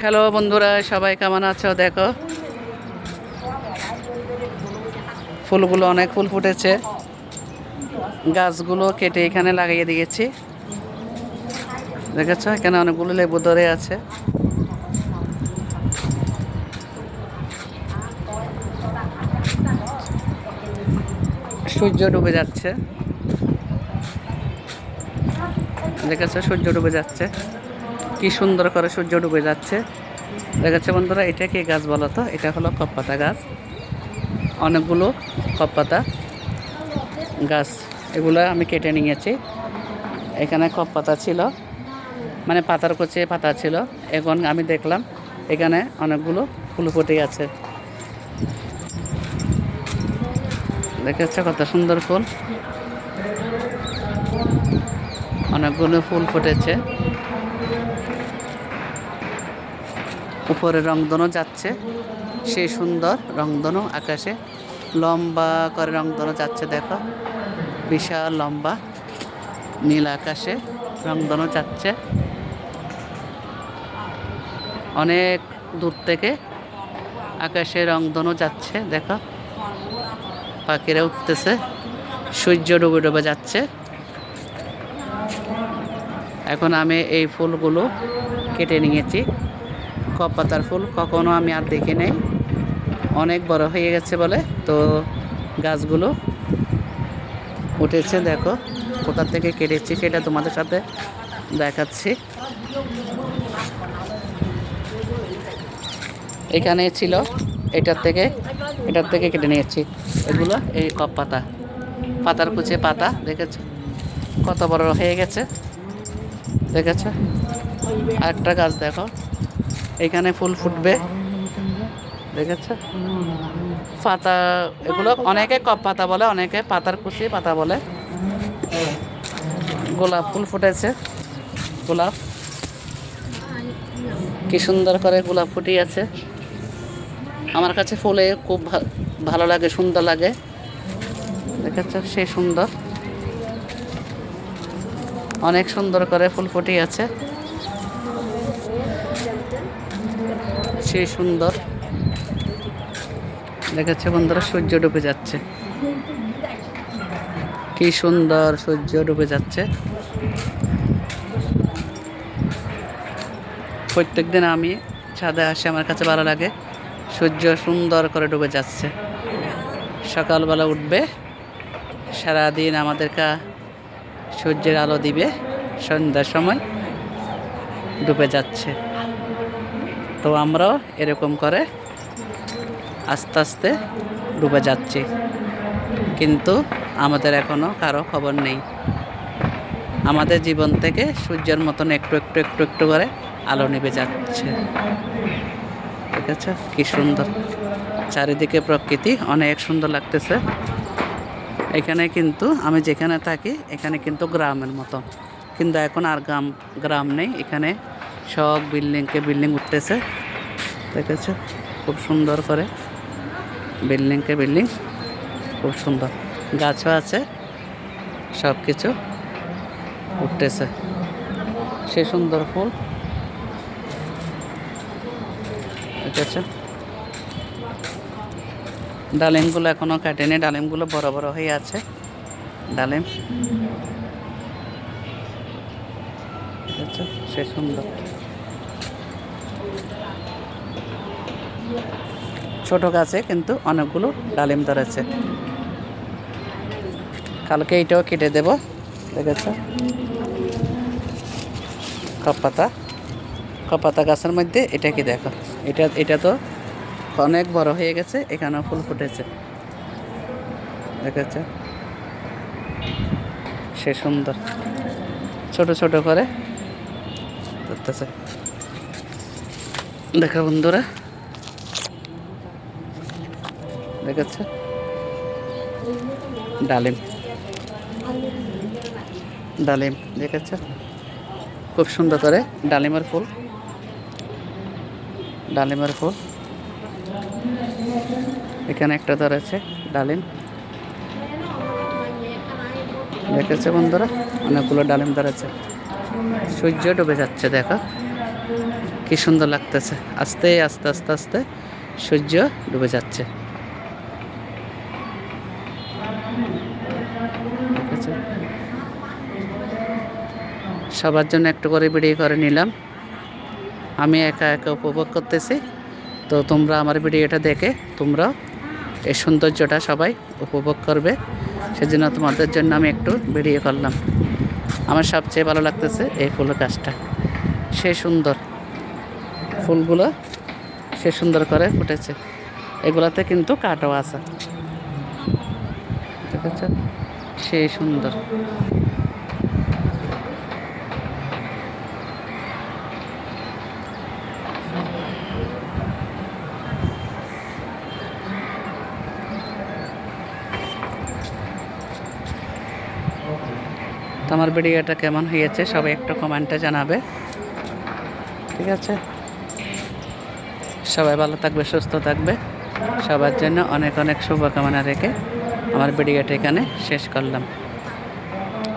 Hello বন্ধুরা, সবাই কেমন আছো? দেখো, ফুলগুলো অনেক ফুল ফুটেছে। গাছগুলো কেটে এখানে লাগিয়ে দিয়েছি। দেখেছ? এখানে অনেকগুলো লেবু ধরে আছে। সূর্য ডুবে যাচ্ছে। দেখেছ? সূর্য ডুবে যাচ্ছে। কি সুন্দর করে সূর্য ডুবে যাচ্ছে। দেখেছে বন্ধুরা, এটা কি গাছ বলো তো? এটা হলো কপ্পাতা গাছ। অনেকগুলো কপ্পাতা গাছ, এগুলো আমি কেটে নিয়েছি। এখানে কপ্পাতা ছিল মানে পাতার কচে পাতা ছিল। এখন আমি দেখলাম এখানে অনেকগুলো ফুল ফুটে আছে দেখেছ কত সুন্দর ফুল। অনেকগুলো ফুল ফুটেছে। উপরে রংধনু যাচ্ছে সেই সুন্দর রংধনু আকাশে। লম্বা করে রংধনু যাচ্ছে, দেখো। বিশাল লম্বা নীল আকাশে রংধনু যাচ্ছে। অনেক দূর থেকে আকাশে রংধনু যাচ্ছে, দেখো। পাখিরা উঠতেছে, সূর্য ডুবে ডুবে যাচ্ছে। এখন আমি এই ফুলগুলো কেটে নিয়েছি। কপাতার ফুল কখনো আমি আর দেখি নাই। অনেক বড় হয়ে গেছে বলে তো গাছগুলো উঠেছে, দেখো কোথা থেকে কেটেছি সেটা তোমাদের সাথে দেখাচ্ছি। এখানে ছিল, এটার থেকে এটার থেকে কেটে নিয়েছি। এগুলো এই কপ পাতা, পাতার কুচে পাতা, দেখেছ? কত বড় হয়ে গেছে, দেখেছ? আরেকটা গাছ দেখো। এখানে ফুল ফুটবে। দেখেছ? পাতা, এগুলো অনেকে কপ পাতা বলে, অনেকে পাতার কুচি পাতা বলে। গোলাপ ফুল ফুটেছে। গোলাপ। কি সুন্দর করে গোলাপ ফুটিয়েছে। আমার কাছে ফুলে খুব ভালো লাগে, সুন্দর লাগে। দেখেছ? সে সুন্দর। অনেক সুন্দর করে ফুল ফুটিয়েছে। সে সুন্দর। দেখাচ্ছে বন্ধুরা, সূর্য ডুবে যাচ্ছে। কি সুন্দর সূর্য ডুবে যাচ্ছে। প্রত্যেক দিন আমি ছাদে আসি, আমার কাছে ভালো লাগে। সূর্য সুন্দর করে ডুবে যাচ্ছে। সকালবেলা উঠবে, সারাদিন আমাদেরকে সূর্যের আলো দিবে। সন্ধ্যার সময় ডুবে যাচ্ছে। তো আমরাও এরকম করে আস্তে আস্তে ডুবে যাচ্ছি। কিন্তু আমাদের এখনও কারও খবর নেই। আমাদের জীবন থেকে সূর্যের মতন একটু একটু একটু একটু করে আলো নিভে যাচ্ছে। ঠিক আছে? কি সুন্দর। চারিদিকে প্রকৃতি অনেক সুন্দর লাগতেছে। এখানে কিন্তু আমি যেখানে থাকি, এখানে কিন্তু গ্রামের মতো। কিন্তু এখন আর গ্রাম গ্রাম নেই। এখানে সব বিল্ডিংকে বিল্ডিং উঠতেছে। দেখেছ? খুব সুন্দর করে বিল্ডিংকে বিল্ডিং। খুব সুন্দর। গাছও আছে। সব কিছু উঠতেছে। সে সুন্দর ফুল। দেখেছ? ডালিমগুলো এখনও কাটেনি। ডালিমগুলো বড় বড় হয়ে আছে। ডালিম। সে সুন্দর। ছোট গাছে কিন্তু অনেকগুলো ডালিম ধরেছে। কালকে এইটাও কেটে দেব, দেখেছ? কপাতা। কপাতা গাছের মধ্যে এটা কি দেখো? এটা এটা তো অনেক বড় হয়ে গেছে, এখানেও ফুল ফুটেছে। দেখেছ? সে সুন্দর। ছোট ছোট করে দেখো বন্ধুরা। দেখেছ ডালিম। ডালিম দেখেছ খুব সুন্দর করে ডালিমের ফুল। ডালিমের ফুল। এখানে একটা ধরেছে ডালিম। দেখেছে বন্ধুরা? অনেকগুলো ডালিম ধরেছে। সূর্য ডুবে যাচ্ছে, দেখো। কি সুন্দর লাগতেছে। আস্তে আস্তে আস্তে আস্তে সূর্য ডুবে যাচ্ছে। সবার জন্য একটু করে ভিডিও করে নিলাম। আমি একা একা উপভোগ করতেছি। তো তোমরা আমার ভিডিওটা দেখে তোমরা এই সৌন্দর্যটা সবাই উপভোগ করবে। সেজন্য তোমাদের জন্য আমি একটু ভিডিও করলাম। আমার সবচেয়ে ভালো লাগতেছে এই ফুল গাছটা। সে সুন্দর। ফুলগুলো সে সুন্দর করে ফুটেছে। এগুলাতে কিন্তু কাটাও আছে। ঠিক আছে সে সুন্দর। তোমার ভিডিওটা কেমন হয়েছে সবাই একটু কমেন্টে জানাবে। ঠিক আছে? সবাই ভালো থাকবে, সুস্থ থাকবে। সবার জন্য অনেক অনেক শুভকামনা রেখে আমার ভিডিওটা এখানে শেষ করলাম।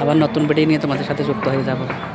আবার নতুন ভিডিও নিয়ে তোমাদের সাথে যুক্ত হয়ে যাব।